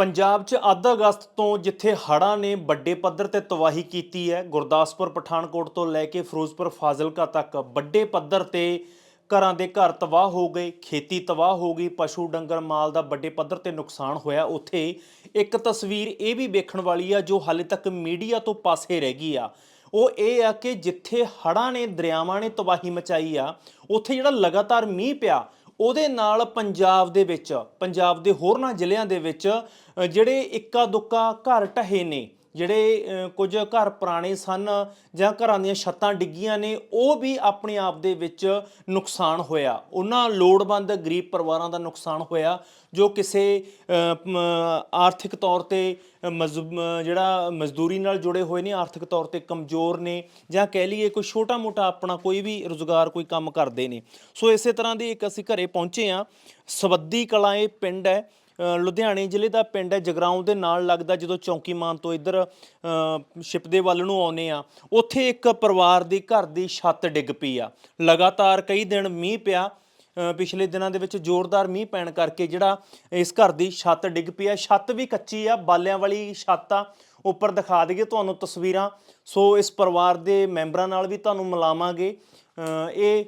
ਪੰਜਾਬ 'ਚ ਅੱਧ ਅਗਸਤ ਤੋਂ ਜਿੱਥੇ ਹੜ੍ਹਾਂ ਨੇ ਵੱਡੇ ਪੱਧਰ ਤੇ ਤਬਾਹੀ ਕੀਤੀ ਹੈ, ਗੁਰਦਾਸਪੁਰ, ਪਠਾਨਕੋਟ ਤੋਂ ਲੈ ਕੇ ਫਿਰੋਜ਼ਪੁਰ, ਫਾਜ਼ਿਲਕਾ ਤੱਕ ਵੱਡੇ ਪੱਧਰ ਤੇ ਘਰਾਂ ਦੇ ਘਰ ਤਬਾਹ ਹੋ ਗਏ, ਖੇਤੀ ਤਬਾਹ ਹੋ ਗਈ, ਪਸ਼ੂ ਡੰਗਰ ਮਾਲ ਦਾ ਵੱਡੇ ਪੱਧਰ ਤੇ ਨੁਕਸਾਨ ਹੋਇਆ। ਉੱਥੇ ਇੱਕ ਤਸਵੀਰ ਇਹ ਵੀ ਵੇਖਣ ਵਾਲੀ ਆ, ਜੋ ਹਾਲੇ ਤੱਕ ਮੀਡੀਆ ਤੋਂ ਪਾਸੇ ਰਹਿ ਗਈ ਆ। ਉਹ ਇਹ ਆ ਕਿ ਜਿੱਥੇ ਹੜ੍ਹਾਂ ਨੇ, ਦਰਿਆਵਾਂ ਨੇ ਤਬਾਹੀ ਮਚਾਈ ਆ, ਉੱਥੇ ਜਿਹੜਾ ਲਗਾਤਾਰ ਮੀਂਹ ਪਿਆ ਉਹਦੇ ਨਾਲ ਪੰਜਾਬ ਦੇ ਵਿੱਚ, ਪੰਜਾਬ ਦੇ ਹੋਰਨਾਂ ਜ਼ਿਲ੍ਹਿਆਂ ਦੇ ਵਿੱਚ ਜਿਹੜੇ ਇੱਕਾ ਦੁੱਕਾ ਘਰ ਢਹੇ ਨੇ ਜਿਹੜੇ ਕੁਝ ਘਰ ਪੁਰਾਣੇ ਸਨ ਜਾਂ ਘਰਾਂ ਦੀਆਂ ਛੱਤਾਂ ਡਿੱਗੀਆਂ ਨੇ, ਉਹ ਵੀ ਆਪਣੇ ਆਪ ਦੇ ਵਿੱਚ ਨੁਕਸਾਨ ਹੋਇਆ। ਉਹਨਾਂ ਲੋੜਵੰਦ ਗਰੀਬ ਪਰਿਵਾਰਾਂ ਦਾ ਨੁਕਸਾਨ ਹੋਇਆ, ਜੋ ਕਿਸੇ ਆਰਥਿਕ ਤੌਰ ਤੇ ਮਜ਼- ਜਿਹੜਾ ਮਜ਼ਦੂਰੀ ਨਾਲ ਜੁੜੇ ਹੋਏ ਨੇ, ਆਰਥਿਕ ਤੌਰ ਤੇ ਕਮਜ਼ੋਰ ਨੇ ਜਾਂ ਕਹਿ ਲਈਏ ਕੋਈ ਛੋਟਾ-ਮੋਟਾ ਆਪਣਾ ਕੋਈ ਵੀ ਰੁਜ਼ਗਾਰ, ਕੋਈ ਕੰਮ ਕਰਦੇ ਨੇ। ਸੋ ਇਸੇ ਤਰ੍ਹਾਂ ਦੀ ਇੱਕ ਅਸੀਂ ਘਰੇ ਪਹੁੰਚੇ ਆ ਸਵੱਦੀ ਕਲਾਂ ਇਹ ਪਿੰਡ ਹੈ। ਲੁਧਿਆਣੇ ਜ਼ਿਲ੍ਹੇ ਦਾ ਪਿੰਡ ਹੈ ਜਗਰਾਉਂ ਦੇ ਨਾਲ ਲੱਗਦਾ ਜਦੋਂ ਚੌਂਕੀਮਾਨ ਤੋਂ ਇੱਧਰ ਅ, ਵੱਲ ਨੂੰ ਆਉਨੇ ਆ ਉੱਥੇ ਇੱਕ ਪਰਿਵਾਰ ਦੀ ਘਰ ਦੀ ਛੱਤ ਡਿੱਗ ਪਈ ਆ। ਲਗਾਤਾਰ ਕਈ ਦਿਨ ਮੀਂਹ ਪਿਆ ਪਿਛਲੇ ਦਿਨਾਂ ਦੇ ਵਿੱਚ ਜ਼ੋਰਦਾਰ ਮੀਂਹ ਪੈਣ ਕਰਕੇ ਜਿਹੜਾ ਇਸ ਘਰ ਦੀ ਛੱਤ ਡਿੱਗ ਪਈ ਆ। ਛੱਤ ਵੀ ਕੱਚੀ ਆ ਬਾਲਿਆਂ ਵਾਲੀ ਛੱਤ ਆ। ਉੱਪਰ ਦਿਖਾ ਦਈਏ ਤੁਹਾਨੂੰ ਤਸਵੀਰਾਂ। ਸੋ ਇਸ ਪਰਿਵਾਰ ਦੇ ਮੈਂਬਰਾਂ ਨਾਲ ਵੀ ਤੁਹਾਨੂੰ ਮਿਲਾਵਾਂਗੇ। ਇਹ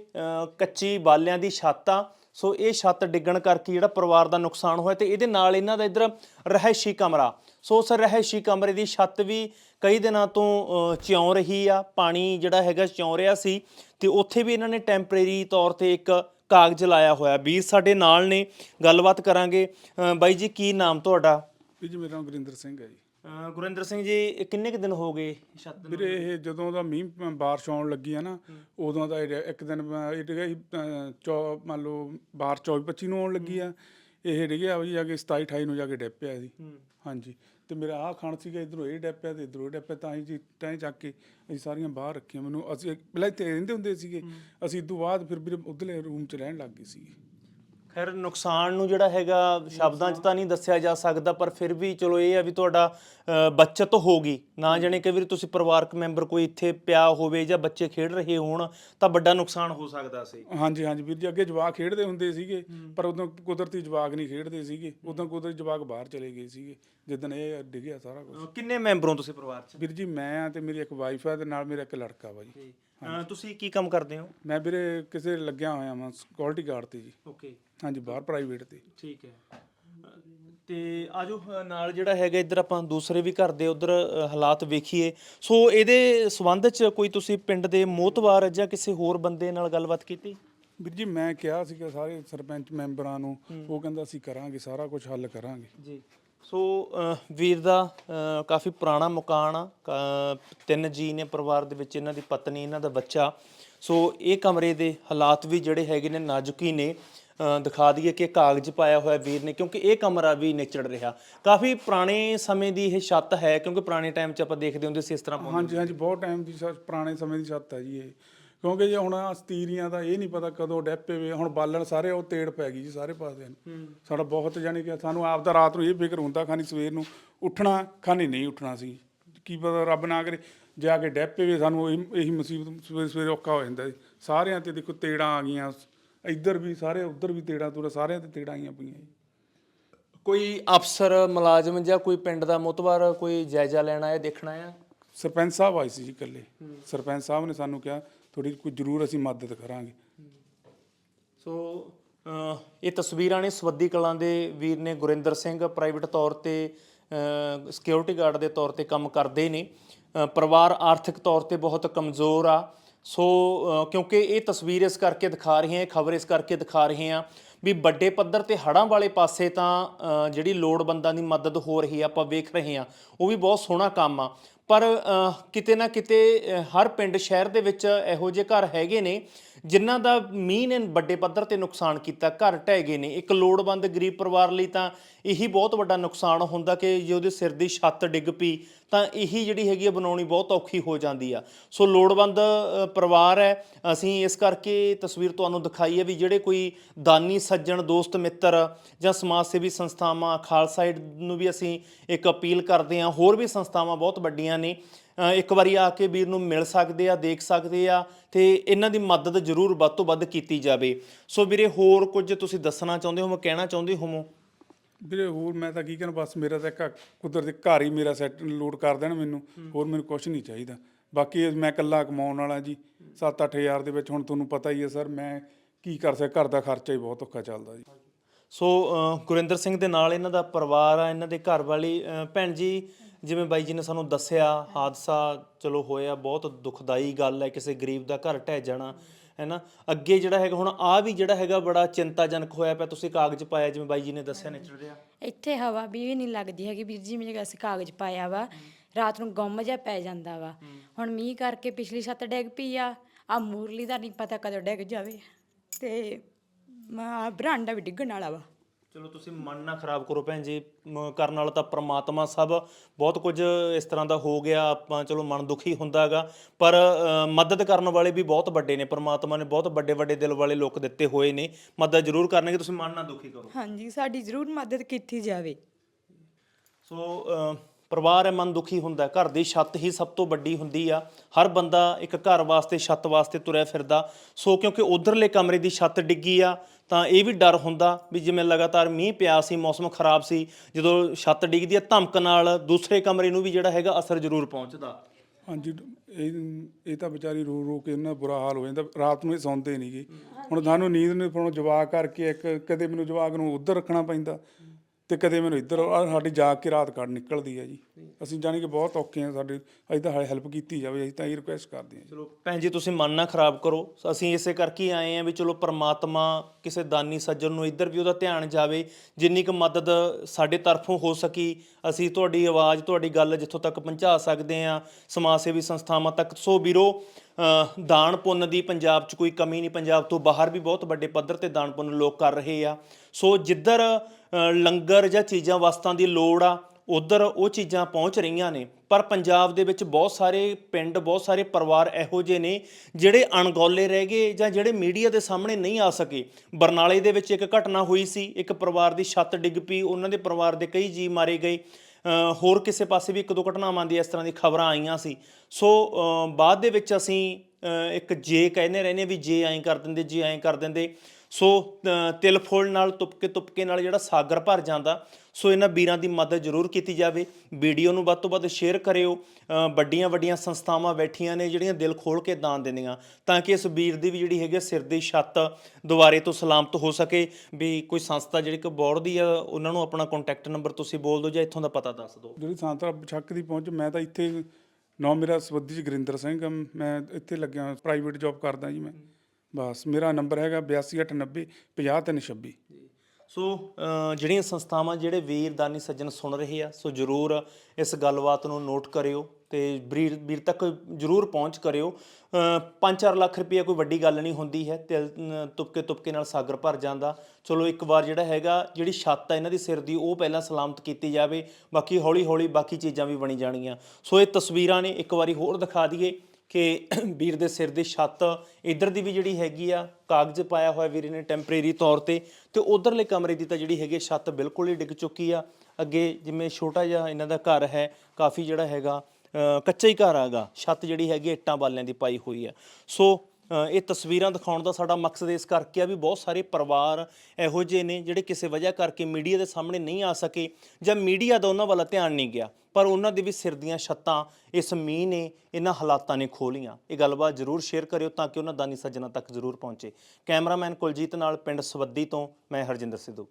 ਕੱਚੀ ਬਾਲਿਆਂ ਦੀ ਛੱਤ ਆ। ਸੋ ਇਹ ਛੱਤ ਡਿੱਗਣ ਕਰਕੇ ਜਿਹੜਾ ਪਰਿਵਾਰ ਦਾ ਨੁਕਸਾਨ ਹੋਇਆ ਤੇ ਇਹਦੇ ਨਾਲ ਇਹਨਾਂ ਦਾ ਇਧਰ ਰਹਿਸ਼ੀ ਕਮਰਾ। ਸੋ ਉਸ ਰਹਿਸ਼ੀ ਕਮਰੇ ਦੀ ਛੱਤ ਵੀ ਕਈ ਦਿਨਾਂ ਤੋਂ ਚਿਉਂ ਰਹੀ ਆ। ਪਾਣੀ ਜਿਹੜਾ ਹੈਗਾ ਚਿਉਂ ਰਿਹਾ ਸੀ ਤੇ ਉੱਥੇ ਵੀ ਇਹਨਾਂ ਨੇ ਟੈਂਪਰੇਰੀ ਤੌਰ ਤੇ ਇੱਕ ਕਾਗਜ਼ ਲਾਇਆ ਹੋਇਆ। ਵੀਰ ਸਾਡੇ ਨਾਲ ਨੇ, ਗੱਲਬਾਤ ਕਰਾਂਗੇ। ਬਾਈ ਜੀ, ਕੀ ਨਾਮ ਤੁਹਾਡਾ? ਜੀ, ਮੇਰਾ ਨਾਮ ਗੁਰਿੰਦਰ ਸਿੰਘ ਹੈ ਜੀ। ਗੁਰਿੰਦਰ ਸਿੰਘ ਜੀ ਇਹ ਕਿੰਨੇ ਕੁ ਦਿਨ ਹੋ ਗਏ ਛੱਤ ਨੂੰ? ਵੀਰੇ ਇਹ ਜਦੋਂ ਦਾ ਮੀਂਹ ਬਾਰਿਸ਼ ਆਉਣ ਲੱਗੀ ਆ ਨਾ ਉਦੋਂ ਦਾ ਇਹ ਇੱਕ ਦਿਨ ਇਹ ਡਿੱਗਿਆ ਸੀ ਚੌ ਮੰਨ ਲਓ ਬਾਰਿਸ਼ 24 25 ਨੂੰ ਆਉਣ ਲੱਗੀ ਆ। ਇਹ ਡਿੱਗਿਆ ਵੀ ਜਾ ਕੇ 27 28 ਨੂੰ ਜਾ ਕੇ ਡਿੱਗ ਪਿਆ ਸੀ। ਹਾਂਜੀ। ਤੇ ਮੇਰਾ ਆਹ ਖਾਣ ਸੀਗਾ ਇਧਰੋਂ ਇਹ ਡਿੱਗ ਪਿਆ ਤੇ ਇਧਰੋਂ ਡਿੱਗ ਪਿਆ ਤਾਂ ਹੀ ਜੀ ਤਾਂ ਚੱਕ ਕੇ ਅਸੀਂ ਸਾਰੀਆਂ ਬਾਹਰ ਰੱਖੀਆਂ। ਮੈਨੂੰ ਅਸੀਂ ਪਹਿਲਾਂ ਇੱਥੇ ਰਹਿੰਦੇ ਹੁੰਦੇ ਸੀਗੇ। ਅਸੀਂ ਤੋਂ ਬਾਅਦ ਫਿਰ ਵੀਰੇ ਉਧਰਲੇ ਰੂਮ 'ਚ ਰਹਿਣ ਲੱਗ ਗਏ ਸੀਗੇ। ਖੈਰ ਨੁਕਸਾਨ ਨੂੰ ਜਿਹੜਾ ਹੈਗਾ ਸ਼ਬਦਾਂ 'ਚ ਤਾਂ ਨਹੀਂ ਦੱਸਿਆ ਜਾ ਸਕਦਾ ਪਰ ਫਿਰ ਵੀ ਚਲੋ ਇਹ ਆ ਵੀ ਤੁਹਾਡਾ ਬੱਚਤ ਹੋ ਗਈ। ਨਾ ਜਾਣੇ ਕਿ ਵੀ ਤੁਸੀਂ ਪਰਿਵਾਰਕ ਮੈਂਬਰ ਕੋਈ ਇੱਥੇ ਪਿਆ ਹੋਵੇ ਜਾਂ ਬੱਚੇ ਖੇਡ ਰਹੇ ਹੋਣ ਤਾਂ ਵੱਡਾ ਨੁਕਸਾਨ ਹੋ ਸਕਦਾ ਸੀ। ਹਾਂਜੀ ਹਾਂਜੀ ਵੀਰ ਜੀ ਅੱਗੇ ਜਵਾਕ ਖੇਡਦੇ ਹੁੰਦੇ ਸੀਗੇ ਪਰ ਉਦੋਂ ਕੁਦਰਤੀ ਜਵਾਕ ਨਹੀਂ ਖੇਡਦੇ ਸੀਗੇ। ਉਦੋਂ ਕੁਦਰਤੀ ਜਵਾਕ ਬਾਹਰ ਚਲੇ ਗਏ ਸੀਗੇ। ਜਿੱਦਣ ਇਹ ਡਿੱਗਿਆ ਸਾਰਾ ਕੁਝ ਕਿੰਨੇ ਮੈਂਬਰ ਹੋ ਤੁਸੀਂ ਪਰਿਵਾਰ 'ਚ? ਵੀਰ ਜੀ ਮੈਂ ਆ ਤੇ ਮੇਰੀ ਇੱਕ ਵਾਈਫ ਆ ਤੇ ਨਾਲ ਮੇਰਾ ਇੱਕ ਲੜਕਾ ਵਾ ਜੀ। ਤੁਸੀਂ ਕੀ ਕੰਮ ਕਰਦੇ ਹੋ? ਮੈਂ ਵੀਰੇ ਕਿਸੇ ਲੱਗਿਆ ਹੋਇਆ ਵਾਂ ਸਿਕਿਉਰਿਟੀ ਗਾਰਡ ਤੇ ਜੀ। ਓਕੇ। ਹਾਂਜੀ ਬਾਹਰ ਪ੍ਰਾਈਵੇਟ ਤੇ। ਠੀਕ ਹੈ। ਤੇ ਆਜੋ ਅ, ਨਾਲ ਜਿਹੜਾ ਹੈਗਾ ਇੱਧਰ ਆਪਾਂ ਦੂਸਰੇ ਵੀ ਘਰ ਦੇ ਉਧਰ ਹਾਲਾਤ ਵੇਖੀਏ। ਸੋ ਇਹਦੇ ਸੰਬੰਧ 'ਚ ਕੋਈ ਤੁਸੀਂ ਪਿੰਡ ਦੇ ਮੋਤਵਾਰ ਜਾਂ ਕਿਸੇ ਹੋਰ ਬੰਦੇ ਨਾਲ ਗੱਲਬਾਤ ਕੀਤੀ? ਵੀਰ ਜੀ ਮੈਂ ਕਿਹਾ ਸੀਗਾ ਸਾਰੇ ਸਰਪੰਚ ਮੈਂਬਰਾਂ ਨੂੰ ਉਹ ਕਹਿੰਦਾ ਅਸੀਂ ਕਰਾਂਗੇ ਸਾਰਾ ਕੁਝ ਹੱਲ ਕਰਾਂਗੇ। ਜੀ। ਸੋ ਅ, ਵੀਰ ਦਾ ਅ, ਕਾਫੀ ਪੁਰਾਣਾ ਮਕਾਨ ਆ ਕ- ਤਿੰਨ ਜੀ ਨੇ ਪਰਿਵਾਰ ਦੇ ਵਿੱਚ ਇਹਨਾਂ ਦੀ ਪਤਨੀ ਇਹਨਾਂ ਦਾ ਬੱਚਾ। ਸੋ ਇਹ ਕਮਰੇ ਦੇ ਹਾਲਾਤ ਵੀ ਜਿਹੜੇ ਹੈਗੇ ਨੇ ਨਾਜ਼ੁਕੀ ਨੇ। ਦਿਖਾ ਦਈਏ ਕਿ ਕਾਗਜ਼ ਪਾਇਆ ਹੋਇਆ ਵੀਰ ਨੇ ਕਿਉਂਕਿ ਇਹ ਕਮਰਾ ਵੀ ਨਿਚੜ ਰਿਹਾ। ਕਾਫੀ ਪੁਰਾਣੇ ਸਮੇਂ ਦੀ ਇਹ ਛੱਤ ਹੈ ਕਿਉਂਕਿ ਪੁਰਾਣੇ ਟਾਈਮ 'ਚ ਆਪਾਂ ਦੇਖਦੇ ਹੁੰਦੇ ਸੀ ਇਸ ਤਰ੍ਹਾਂ ਪਾਉਂਦੇ ਹਾਂਜੀ ਹਾਂਜੀ ਬਹੁਤ ਟਾਈਮ ਦੀ ਛੱਤ- ਪੁਰਾਣੇ ਸਮੇਂ ਦੀ ਛੱਤ ਹੈ ਜੀ ਇਹ। ਕਿਉਂਕਿ ਜੇ ਹੁਣ ਆਹ ਸਤੀਰੀਆਂ ਦਾ ਇਹ ਨਹੀਂ ਪਤਾ ਕਦੋਂ ਡੈਪੇ ਵੇ ਹੁਣ ਬਾਲਣ ਸਾਰੇ ਉਹ ਤੇੜ ਪੈ ਗਈ ਜੀ ਸਾਰੇ ਪਾਸੇ। ਸਾਡਾ ਬਹੁਤ ਜਾਨੀ ਕਿ ਸਾਨੂੰ ਆਪ ਦਾ ਰਾਤ ਨੂੰ ਇਹ ਫਿਕਰ ਹੁੰਦਾ ਖਾਨੀ ਸਵੇਰ ਨੂੰ ਉੱਠਣਾ ਖਾਨੀ ਨਹੀਂ ਉੱਠਣਾ ਸੀ। ਕੀ ਪਤਾ ਰੱਬ ਨਾ ਕਰੇ ਜਾ ਕੇ ਡੈਪੇ ਵੇ ਸਾਨੂੰ ਇਹੀ ਇਹੀ ਮੁਸੀਬਤ ਸਵੇਰੇ ਸਵੇਰੇ ਔਖਾ ਹੋ ਜਾਂਦਾ ਜੀ। ਸਾਰਿਆਂ ਤੇ ਦੇਖੋ ਤੇੜਾਂ ਆ ਗਈਆਂ ਇੱਧਰ ਵੀ ਸਾਰੇ ਉੱਧਰ ਵੀ ਤੇੜਾਂ ਤੂੜਾ ਸਾਰਿਆਂ ਤੇ ਤੇੜਾਂ ਆਈਆਂ ਪਈਆਂ ਜੀ। ਕੋਈ ਅਫਸਰ ਮੁਲਾਜ਼ਮ ਜਾਂ ਕੋਈ ਪਿੰਡ ਦਾ ਮੋਤਵਾਰ ਕੋਈ ਜਾਇਜ਼ਾ ਲੈਣ ਆਇਆ ਦੇਖਣਾ ਆ ਸਰਪੰਚ ਸਾਹਿਬ ਆਏ ਸੀ ਜੀ ਇਕੱਲੇ। ਸਰਪੰਚ ਸਾਹਿਬ ਨੇ ਸਾਨੂੰ ਕਿਹਾ ਥੋੜੀ ਕੋਈ ਜ਼ਰੂਰ ਅਸੀਂ ਮਦਦ ਕਰਾਂਗੇ। ਸੋ ਅਹ, ਇਹ ਤਸਵੀਰਾਂ ਨੇ ਸਵੱਦੀ ਕਲਾਂ ਦੇ ਵੀਰ ਨੇ ਗੁਰਿੰਦਰ ਸਿੰਘ ਪ੍ਰਾਈਵੇਟ ਤੌਰ ਤੇ ਸਿਕਿਉਰਿਟੀ ਗਾਰਡ ਦੇ ਤੌਰ ਤੇ ਕੰਮ ਕਰਦੇ ਨੇ। ਅਹ, ਪਰਿਵਾਰ ਆਰਥਿਕ ਤੌਰ ਤੇ ਬਹੁਤ ਕਮਜ਼ੋਰ ਆ। ਸੋ ਕਿਉਂਕਿ ਇਹ ਤਸਵੀਰ ਇਸ ਕਰਕੇ ਦਿਖਾ ਰਹੀ ਹੈ ਖਬਰ ਇਸ ਕਰਕੇ ਦਿਖਾ ਰਹੇ ਆ ਵੀ ਵੱਡੇ ਪੱਧਰ ਤੇ ਹੜਾਂ ਵਾਲੇ ਪਾਸੇ ਤਾਂ ਜਿਹੜੀ ਲੋੜਵੰਦਾਂ ਦੀ ਮਦਦ ਹੋ ਰਹੀ ਆ, ਆਪਾਂ ਵੇਖ ਰਹੇ ਆ ਉਹ ਵੀ ਬਹੁਤ ਸੋਹਣਾ ਕੰਮ ਆ। ਪਰ ਕਿਤੇ ਨਾ ਕਿਤੇ ਹਰ ਪਿੰਡ ਸ਼ਹਿਰ ਦੇ ਵਿੱਚ ਇਹੋ ਜਿਹੇ ਘਰ ਹੈਗੇ ਨੇ ਜਿਨ੍ਹਾਂ ਦਾ ਮੀਂਹ ਨੇ ਵੱਡੇ ਪੱਧਰ ਤੇ ਨੁਕਸਾਨ ਕੀਤਾ, ਘਰ ਢਹਿ ਗਏ ਨੇ। ਇੱਕ ਲੋੜਵੰਦ ਗਰੀਬ ਪਰਿਵਾਰ ਲਈ ਤਾਂ ਇਹੀ ਬਹੁਤ ਵੱਡਾ ਨੁਕਸਾਨ ਹੁੰਦਾ ਕਿ ਜੇ ਉਹਦੇ ਸਿਰ ਦੀ ਛੱਤ ਡਿੱਗ ਪਈ, ਤਾਂ ਇਹੀ ਜਿਹੜੀ ਹੈਗੀ ਆ ਬਣਾਉਣੀ ਬਹੁਤ ਔਖੀ ਹੋ ਜਾਂਦੀ ਆ। ਸੋ ਲੋੜਵੰਦ ਪਰਿਵਾਰ ਹੈ। ਅਸੀਂ ਇਸ ਕਰਕੇ ਤਸਵੀਰ ਤੁਹਾਨੂੰ ਦਿਖਾਈ ਹੈ ਵੀ ਜਿਹੜੇ ਕੋਈ ਦਾਨੀ, ਸੱਜਣ, ਦੋਸਤ, ਮਿੱਤਰ ਜਾਂ ਸਮਾਜ ਸੇਵੀ ਸੰਸਥਾਵਾਂ, ਖਾਲਸਾ ਨੂੰ ਵੀ ਅਸੀਂ ਇੱਕ ਅਪੀਲ ਕਰਦੇ ਹਾਂ। ਹੋਰ ਵੀ ਸੰਸਥਾਵਾਂ ਬਹੁਤ ਵੱਡੀਆਂ ਨੇ। ਇੱਕ ਵਾਰੀ ਆ ਕੇ ਵੀਰ ਨੂੰ ਮਿਲ ਸਕਦੇ ਆ ਦੇਖ ਸਕਦੇ ਆ ਤੇ ਇਹਨਾਂ ਦੀ ਮਦਦ ਜ਼ਰੂਰ ਵੱਧ ਤੋਂ ਵੱਧ ਕੀਤੀ ਜਾਵੇ। ਸੋ ਵੀਰੇ ਹੋਰ ਕੁਝ ਤੁਸੀਂ ਦੱਸਣਾ ਚਾਹੁੰਦੇ ਹੋ ਮੈਂ ਕਹਿਣਾ ਚਾਹੁੰਦੇ ਹੋਵੋ? ਵੀਰੇ ਹੋਰ ਮੈਂ ਤਾਂ ਕੀ ਕਹਿਣਾ ਬਸ ਮੇਰਾ ਤਾਂ ਇੱਕ ਕੁਦਰਤੀ ਘਰ ਹੀ ਮੇਰਾ ਸੈੱਟ ਲੋਡ ਕਰ ਦੇਣ ਮੈਨੂੰ ਹੋਰ ਮੈਨੂੰ ਕੁਝ ਨਹੀਂ ਚਾਹੀਦਾ। ਬਾਕੀ ਮੈਂ ਇਕੱਲਾ ਕਮਾਉਣ ਵਾਲਾ ਜੀ 7-8000 ਦੇ ਵਿੱਚ ਹੁਣ ਤੁਹਾਨੂੰ ਪਤਾ ਹੀ ਹੈ ਸਰ ਮੈਂ ਕੀ ਕਰ ਸਕਦਾ ਘਰ ਦਾ ਖਰਚਾ ਹੀ ਬਹੁਤ ਔਖਾ ਚੱਲਦਾ ਜੀ। ਸੋ ਗੁਰਿੰਦਰ ਸਿੰਘ ਦੇ ਨਾਲ ਇਹਨਾਂ ਦਾ ਪਰਿਵਾਰ ਆ ਇਹਨਾਂ ਦੇ ਘਰ ਵਾਲੀ ਭੈਣ ਜੀ ਜਿਵੇਂ ਬਾਈ ਜੀ ਨੇ ਸਾਨੂੰ ਦੱਸਿਆ, ਹਾਦਸਾ ਚਲੋ ਹੋਇਆ, ਬਹੁਤ ਦੁਖਦਾਈ ਗੱਲ ਹੈ, ਕਿਸੇ ਗਰੀਬ ਦਾ ਘਰ ਢਹਿ ਜਾਣਾ ਹੈ ਨਾ ਅੱਗੇ ਜਿਹੜਾ ਹੈਗਾ, ਹੁਣ ਆ ਵੀ ਜਿਹੜਾ ਹੈਗਾ ਬੜਾ ਚਿੰਤਾਜਨਕ ਹੋਇਆ ਪਿਆ, ਤੁਸੀਂ ਕਾਗਜ਼ ਪਾਇਆ ਜਿਵੇਂ ਬਾਈ ਜੀ ਨੇ ਦੱਸਿਆ ਨਿਚੜ ਰਿਹਾ ਇੱਥੇ ਹਵਾ ਵੀ ਨਹੀਂ ਲੱਗਦੀ ਹੈਗੀ, ਵੀਰ ਜੀ, ਮੇਰੇ ਅਸੀਂ ਕਾਗਜ਼ ਪਾਇਆ ਵਾ, ਰਾਤ ਨੂੰ ਗੁੰਮ ਜਿਹਾ ਪੈ ਜਾਂਦਾ ਵਾ। ਹੁਣ ਮੀਂਹ ਕਰਕੇ ਪਿਛਲੀ ਛੱਤ ਡਿੱਗ ਪਈ ਆ ਆ ਮੂਰਲੀ ਦਾ ਨਹੀਂ ਪਤਾ ਕਦੋਂ ਡਿੱਗ ਜਾਵੇ, ਤੇ ਮਾ ਬਰਾਂਡਾ ਵੀ ਡਿੱਗਣ ਵਾਲਾ ਵਾ। ਚਲੋ ਤੁਸੀਂ ਮਨ ਨਾ ਖਰਾਬ ਕਰੋ ਭੈਣ ਜੀ ਮ- ਕਰਨ ਵਾਲਾ ਤਾਂ ਪ੍ਰਮਾਤਮਾ ਸਭ। ਬਹੁਤ ਕੁਝ ਇਸ ਤਰ੍ਹਾਂ ਦਾ ਹੋ ਗਿਆ ਆਪਾਂ ਚਲੋ ਮਨ ਦੁਖੀ ਹੁੰਦਾਗਾ ਪਰ ਅ, ਮਦਦ ਕਰਨ ਵਾਲੇ ਵੀ ਬਹੁਤ ਵੱਡੇ ਨੇ ਪ੍ਰਮਾਤਮਾ ਨੇ ਬਹੁਤ ਵੱਡੇ ਵੱਡੇ ਦਿਲ ਵਾਲੇ ਲੋਕ ਦਿੱਤੇ ਹੋਏ ਨੇ। ਮਦਦ ਜ਼ਰੂਰ ਕਰਨਗੇ ਤੁਸੀਂ ਮਨ ਨਾ ਦੁਖੀ ਕਰੋ। ਹਾਂਜੀ ਸਾਡੀ ਜ਼ਰੂਰ ਮਦਦ ਕੀਤੀ ਜਾਵੇ। ਸੋ ਅ, ਪਰਿਵਾਰ ਹੈ ਮਨ ਦੁਖੀ ਹੁੰਦਾ ਹੈ। ਘਰ ਦੀ ਛੱਤ ਹੀ ਸਭ ਤੋਂ ਵੱਡੀ ਹੁੰਦੀ ਆ। ਹਰ ਬੰਦਾ ਇੱਕ ਘਰ ਵਾਸਤੇ ਛੱਤ ਵਾਸਤੇ ਤੁਰਿਆ ਫਿਰਦਾ। ਸੋ ਕਿਉਂਕਿ ਉਧਰਲੇ ਕਮਰੇ ਦੀ ਛੱਤ ਡਿੱਗੀ ਆ ਤਾਂ ਇਹ ਵੀ ਡਰ ਹੁੰਦਾ ਵੀ ਜਿਵੇਂ ਲਗਾਤਾਰ ਮੀਂਹ ਪਿਆ ਸੀ, ਮੌਸਮ ਖਰਾਬ ਸੀ, ਜਦੋਂ ਛੱਤ ਡਿੱਗਦੀ ਹੈ ਧਮਕ ਨਾਲ ਦੂਸਰੇ ਕਮਰੇ ਨੂੰ ਵੀ ਜਿਹੜਾ ਹੈਗਾ ਅਸਰ ਜ਼ਰੂਰ ਪਹੁੰਚਦਾ। ਹਾਂਜੀ, ਇਹ ਇਹ ਤਾਂ ਵਿਚਾਰੀ ਰੋ ਰੋ ਕੇ ਇੰਨਾ ਬੁਰਾ ਹਾਲ ਹੋ ਜਾਂਦਾ, ਰਾਤ ਨੂੰ ਇਹ ਸੌਂਦੇ ਨਹੀਂਗੇ ਹੁਣ ਸਾਨੂੰ ਨੀਂਦ ਨਹੀਂ ਪਾਉਣ ਜਵਾਕ ਕਰਕੇ ਇੱਕ, ਕਦੇ ਮੈਨੂੰ ਜਵਾਕ ਨੂੰ ਉੱਧਰ ਰੱਖਣਾ ਪੈਂਦਾ। ਤੇ ਕਦੇ ਮੈਨੂੰ ਇੱਧਰ ਆਹ ਸਾਡੀ ਜਾਗ ਕੇ ਰਾਤ ਕੱਢ ਨਿਕਲਦੀ ਹੈ ਜੀ। ਅਸੀਂ ਜਾਣੀ ਕਿ ਬਹੁਤ ਔਖੇ ਆ ਸਾਡੇ, ਅਸੀਂ ਤਾਂ ਹੈਲਪ ਕੀਤੀ ਜਾਵੇ, ਅਸੀਂ ਤਾਂ ਇਹ ਰਿਕੁਐਸਟ ਕਰਦੇ ਹਾਂ ਜੀ। ਚਲੋ ਭੈਣ ਜੀ, ਤੁਸੀਂ ਮਨ ਨਾ ਖਰਾਬ ਕਰੋ। ਅਸੀਂ ਇਸੇ ਕਰਕੇ ਹੀ ਆਏ ਆ ਵੀ ਚਲੋ ਪ੍ਰਮਾਤਮਾ ਕਿਸੇ ਦਾਨੀ ਸੱਜਣ ਨੂੰ ਇੱਧਰ ਵੀ ਉਹਦਾ ਧਿਆਨ ਜਾਵੇ, ਜਿੰਨੀ ਕੁ ਮਦਦ ਸਾਡੇ ਤਰਫੋਂ ਹੋ ਸਕੀ, ਅਸੀਂ ਤੁਹਾਡੀ ਆਵਾਜ਼, ਤੁਹਾਡੀ ਗੱਲ ਜਿੱਥੋਂ ਤੱਕ ਪਹੁੰਚਾ ਸਕਦੇ ਆ। ਸਮਾਜ ਸੇਵੀ ਸੰਸਥਾਵਾਂ ਤੱਕ ਸੋ ਵੀਰੋ ਦਾਨ ਪੁੰਨ ਦੀ ਪੰਜਾਬ 'ਚ ਕੋਈ ਕਮੀ ਨਹੀਂ। ਪੰਜਾਬ ਤੋਂ ਬਾਹਰ ਵੀ ਬਹੁਤ ਵੱਡੇ ਪੱਧਰ ਤੇ ਦਾਨ ਪੁੰਨ ਲੋਕ ਕਰ ਰਹੇ ਆ। ਸੋ ਜਿੱਧਰ ਲੰਗਰ ਜਾਂ ਚੀਜ਼ਾਂ ਵਸਤਾਂ ਦੀ ਲੋੜ ਆ, ਉਧਰ ਉਹ ਚੀਜ਼ਾਂ ਪਹੁੰਚ ਰਹੀਆਂ ਨੇ। ਪਰ ਪੰਜਾਬ ਦੇ ਵਿੱਚ ਬਹੁਤ ਸਾਰੇ ਪਿੰਡ, ਬਹੁਤ ਸਾਰੇ ਪਰਿਵਾਰ ਇਹੋ ਜਿਹੇ ਨੇ ਜਿਹੜੇ ਅਣਗੌਲੇ ਰਹਿ ਗਏ ਜਾਂ ਜਿਹੜੇ ਮੀਡੀਆ ਦੇ ਸਾਹਮਣੇ ਨਹੀਂ ਆ ਸਕੇ। ਬਰਨਾਲੇ ਦੇ ਵਿੱਚ ਇੱਕ ਘਟਨਾ ਹੋਈ ਸੀ। ਇੱਕ ਪਰਿਵਾਰ ਦੀ ਛੱਤ ਡਿੱਗ ਪਈ। ਉਹਨਾਂ ਦੇ ਪਰਿਵਾਰ ਦੇ ਕਈ ਜੀ ਮਾਰੇ ਗਏ। ਹੋਰ ਕਿਸੇ ਪਾਸੇ ਵੀ ਇੱਕ ਦੋ ਘਟਨਾਵਾਂ ਦੀ ਇਸ ਤਰ੍ਹਾਂ ਦੀ ਖਬਰਾਂ ਆਈਆਂ ਸੀ। ਸੋ ਬਾਅਦ ਦੇ ਵਿੱਚ ਅਸੀਂ ਇੱਕ ਜੇ ਕਹਿੰਦੇ ਰਹਿੰਦੇ ਵੀ ਜੇ ਐਂ ਕਰ ਦਿੰਦੇ, ਜੇ ਐਂ ਕਰ ਦਿੰਦੇ। ਸੋ ਤਿਲ ਫੁੱਲ ਨਾਲ ਤੁਪਕੇ ਤੁਪਕੇ ਨਾਲ ਜਿਹੜਾ ਸਾਗਰ ਭਰ ਜਾਂਦਾ, ਸੋ ਇਹਨਾਂ ਵੀਰਾਂ ਦੀ ਮਦਦ ਜ਼ਰੂਰ ਕੀਤੀ ਜਾਵੇ। ਵੀਡੀਓ ਨੂੰ ਵੱਧ ਤੋਂ ਵੱਧ ਸ਼ੇਅਰ ਕਰਿਓ। ਵੱਡੀਆਂ ਵੱਡੀਆਂ ਸੰਸਥਾਵਾਂ ਬੈਠੀਆਂ ਨੇ ਜਿਹੜੀਆਂ ਦਿਲ ਖੋਲ ਕੇ ਦਾਨ ਦਿੰਦੀਆਂ, ਤਾਂ ਕਿ ਇਸ ਵੀਰ ਦੀ ਵੀ ਜਿਹੜੀ ਹੈਗੀ ਆ ਸਿਰ ਦੀ ਛੱਤ ਦੁਬਾਰੇ ਤੋਂ ਸਲਾਮਤ ਹੋ ਸਕੇ। ਵੀ ਕੋਈ ਸੰਸਥਾ ਜਿਹੜੀ ਕਿ ਬੋਰਡ ਦੀ ਆ, ਉਹਨਾਂ ਨੂੰ ਆਪਣਾ ਕੰਟੈਕਟ ਨੰਬਰ ਤੁਸੀਂ ਬੋਲ ਦਿਓ ਜਾਂ ਇੱਥੋਂ ਦਾ ਪਤਾ ਦੱਸ ਦਿਓ। ਜਿਹੜੀ ਸਾਂਤਰਾ ਛੱਕ ਦੀ ਪਹੁੰਚ, ਮੈਂ ਤਾਂ ਇੱਥੇ, ਨਾਮ ਮੇਰਾ ਸਵੱਦੀ ਜਗਰਿੰਦਰ ਸਿੰਘ ਮੈਂ ਇੱਥੇ ਲੱਗਿਆ ਪ੍ਰਾਈਵੇਟ ਜੌਬ ਕਰਦਾ ਜੀ ਮੈਂ। ਬਸ, ਮੇਰਾ ਨੰਬਰ ਹੈਗਾ 8289 50326 ਸੋ ਜਿਹੜੀਆਂ ਸੰਸਥਾਵਾਂ ਜਿਹੜੇ ਵੀਰ ਦਾਨੀ ਸੱਜਣ ਸੁਣ ਰਹੇ ਆ, ਸੋ ਜਰੂਰ ਇਸ ਗੱਲਬਾਤ ਨੂੰ ਨੋਟ ਕਰਿਓ ਤੇ ਵੀਰ ਵੀਰ ਤੱਕ ਜਰੂਰ ਪਹੁੰਚ ਕਰਿਓ। 5-4 ਲੱਖ ਰੁਪਏ ਕੋਈ ਵੱਡੀ ਗੱਲ ਨਹੀਂ ਹੁੰਦੀ ਹੈ ਤਿਲ ਤੁਪਕੇ ਤੁਪਕੇ ਨਾਲ ਸਾਗਰ ਭਰ ਜਾਂਦਾ। ਚਲੋ, ਇੱਕ ਵਾਰ ਜਿਹੜਾ ਹੈਗਾ, ਜਿਹੜੀ ਛੱਤ ਆ, ਇਹਨਾਂ ਦੀ ਸਿਰ ਦੀ, ਉਹ ਪਹਿਲਾਂ ਸਲਾਮਤ ਕੀਤੀ ਜਾਵੇ, ਬਾਕੀ ਹੌਲੀ ਹੌਲੀ ਬਾਕੀ ਚੀਜ਼ਾਂ ਵੀ ਬਣੀ ਜਾਣਗੀਆਂ। ਸੋ ਇਹ ਤਸਵੀਰਾਂ ਨੇ, ਇੱਕ ਵਾਰੀ ਹੋਰ ਦਿਖਾ ਦਈਏ। ਕਿ ਵੀਰ ਦੇ ਸਿਰ ਦੀ ਛੱਤ ਇਧਰ ਦੀ ਵੀ ਜਿਹੜੀ ਹੈਗੀ ਆ, ਕਾਗਜ਼ ਪਾਇਆ ਹੋਇਆ ਵੀਰ ਨੇ ਟੈਂਪਰੇਰੀ ਤੌਰ ਤੇ ਤੇ ਉਧਰਲੇ ਕਮਰੇ ਦੀ ਤਾਂ ਜਿਹੜੀ ਹੈਗੀ ਛੱਤ ਬਿਲਕੁਲ ਹੀ ਡਿੱਗ ਚੁੱਕੀ ਆ। ਅੱਗੇ ਜਿਵੇਂ ਛੋਟਾ ਜਿਹਾ ਇਹਨਾਂ ਦਾ ਘਰ ਹੈ, ਕਾਫੀ ਜਿਹੜਾ ਹੈਗਾ ਕੱਚਾ ਹੀ ਘਰ ਆਗਾ ਛੱਤ ਜਿਹੜੀ ਹੈਗੀ ਇੱਟਾਂ ਬਾਲਿਆਂ ਦੀ ਪਾਈ ਹੋਈ ਆ। ਸੋ ਇਹ ਤਸਵੀਰਾਂ ਦਿਖਾਉਣ ਦਾ ਸਾਡਾ ਮਕਸਦ ਇਸ ਕਰਕੇ ਆ ਵੀ ਬਹੁਤ ਸਾਰੇ ਪਰਿਵਾਰ ਇਹੋ ਜਿਹੇ ਨੇ ਜਿਹੜੇ ਕਿਸੇ ਵਜ੍ਹਾ ਕਰਕੇ ਮੀਡੀਆ ਦੇ ਸਾਹਮਣੇ ਨਹੀਂ ਆ ਸਕੇ ਜਾਂ ਮੀਡੀਆ ਦਾ ਉਹਨਾਂ ਵੱਲ ਧਿਆਨ ਨਹੀਂ ਗਿਆ। ਪਰ ਉਹਨਾਂ ਦੇ ਵੀ ਸਿਰ ਦੀਆਂ ਛੱਤਾਂ, ਇਸ ਮੀਂਹ ਨੇ ਇਹਨਾਂ ਹਾਲਾਤਾਂ ਨੇ ਖੋਲੀਆਂ ਇਹ ਗੱਲਬਾਤ ਜ਼ਰੂਰ ਸ਼ੇਅਰ ਕਰਿਓ ਤਾਂ ਕਿ ਉਹਨਾਂ ਦਾਨੀ ਸੱਜਣਾ ਤੱਕ ਜ਼ਰੂਰ ਪਹੁੰਚੇ। ਕੈਮਰਾਮੈਨ ਕੁਲਜੀਤ ਨਾਲ ਪਿੰਡ ਸਵੱਦੀ ਤੋਂ ਮੈਂ ਹਰਜਿੰਦਰ ਸਿੱਧੂ।